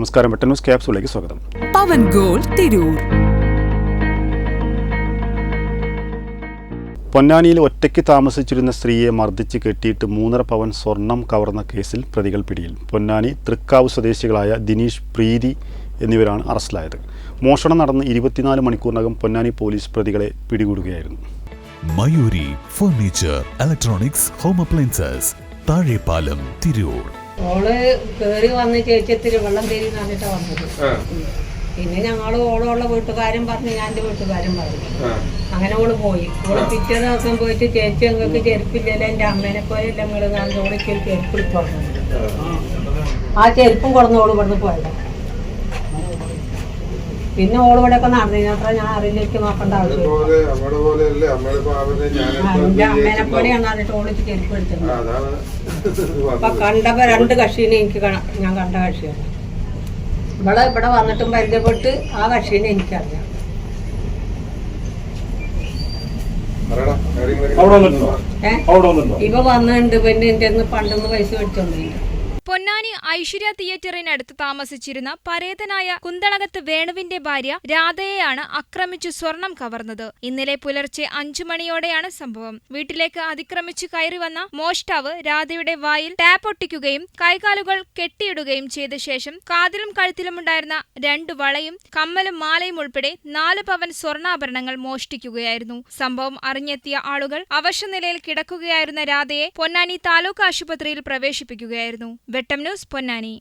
നമസ്കാരം വെട്ടൻ ന്യൂസ് ക്യാപ്സിലേക്ക് സ്വാഗതം. പവൻ ഗോൾ തിരൂർ. പൊന്നാനിയിൽ ഒറ്റയ്ക്ക് താമസിച്ചിരുന്ന സ്ത്രീയെ മർദ്ദിച്ച് കെട്ടിയിട്ട് മൂന്നര പവൻ സ്വർണം കവർന്ന കേസിൽ പ്രതികൾ പിടിയിൽ. പൊന്നാനി തൃക്കാവ് സ്വദേശികളായ ദിനീഷ് പ്രീതി എന്നിവരാണ് അറസ്റ്റിലായത്. മോഷണം നടന്ന് ഇരുപത്തിനാല് മണിക്കൂറിനകം പൊന്നാനി പോലീസ് പ്രതികളെ പിടികൂടുകയായിരുന്നു. Mayoori furniture electronics home appliances Thazhepalam Tirur. All കേറി വന്ന് ചേച്ചിത്തിരി വെള്ളം തേരി എന്നിട്ടാ വന്നത്. പിന്നെ ഞങ്ങൾ ഓളോള്ള വീട്ടുകാരും പറഞ്ഞു ഞാൻ എന്റെ വീട്ടുകാരും പറഞ്ഞു. അങ്ങനെ ഓൾ പോയി. ഓൾ പിറ്റേ ദിവസം പോയിട്ട് ചേച്ചി ഞങ്ങൾക്ക് ചെരുപ്പില്ലല്ലോ എന്റെ അമ്മേനെ പോലെ ഞങ്ങൾ ഞാൻ ഓളിക്ക് ഒരു ചെരുപ്പ് ഇട്ടു ആ ചെരുപ്പും കൊടുന്ന് ഓൾ ഇവിടുന്ന് പോയത്. പിന്നെ ഓൾ ഇവിടെ ഒക്കെ നടന്നതിനത്ര ഞാൻ അറിയിലേക്ക് നോക്കേണ്ട അമ്മേനെ പോലെയാണ് പറഞ്ഞിട്ട് ഓളിക്ക് ചെരുപ്പ് എടുത്തത് അപ്പൊ കണ്ടപ്പോ രണ്ട് കക്ഷീനെ എനിക്ക് ഞാൻ കണ്ട കക്ഷിയാണ്. ഇവിടെ ഇവിടെ വന്നിട്ടും പരിചയപ്പെട്ട് ആ കക്ഷീനെ എനിക്കറിയാം. അവിടെ വന്നിട്ടുണ്ടോ? പിന്നെ എന്റെ പണ്ടൊന്ന് പൈസ മേടിച്ചോണ്ടില്ല പൊന്നാനി ഐശ്വര്യ തിയേറ്ററിനടുത്ത് താമസിച്ചിരുന്ന പരേതനായ കുന്തളകത്ത് വേണുവിന്റെ ഭാര്യ രാധയെയാണ് ആക്രമിച്ചു സ്വർണം കവർന്നത്. ഇന്നലെ പുലർച്ചെ അഞ്ചു മണിയോടെയാണ് സംഭവം. വീട്ടിലേക്ക് അതിക്രമിച്ചു കയറി വന്ന മോഷ്ടാവ് രാധയുടെ വായിൽ ടാപ്പ് ഒട്ടിക്കുകയും കൈകാലുകൾ കെട്ടിയിടുകയും ചെയ്ത ശേഷം കാതിലും കഴുത്തിലുമുണ്ടായിരുന്ന രണ്ട് വളയും കമ്മലും മാലയും ഉൾപ്പെടെ നാല് പവൻ സ്വർണാഭരണങ്ങൾ മോഷ്ടിക്കുകയായിരുന്നു. സംഭവം അറിഞ്ഞെത്തിയ ആളുകൾ അവശനിലയിൽ കിടക്കുകയായിരുന്ന രാധയെ പൊന്നാനി താലൂക്ക് ആശുപത്രിയിൽ പ്രവേശിപ്പിക്കുകയായിരുന്നു. വെട്ടം ന്യൂസ് പൊന്നാനി.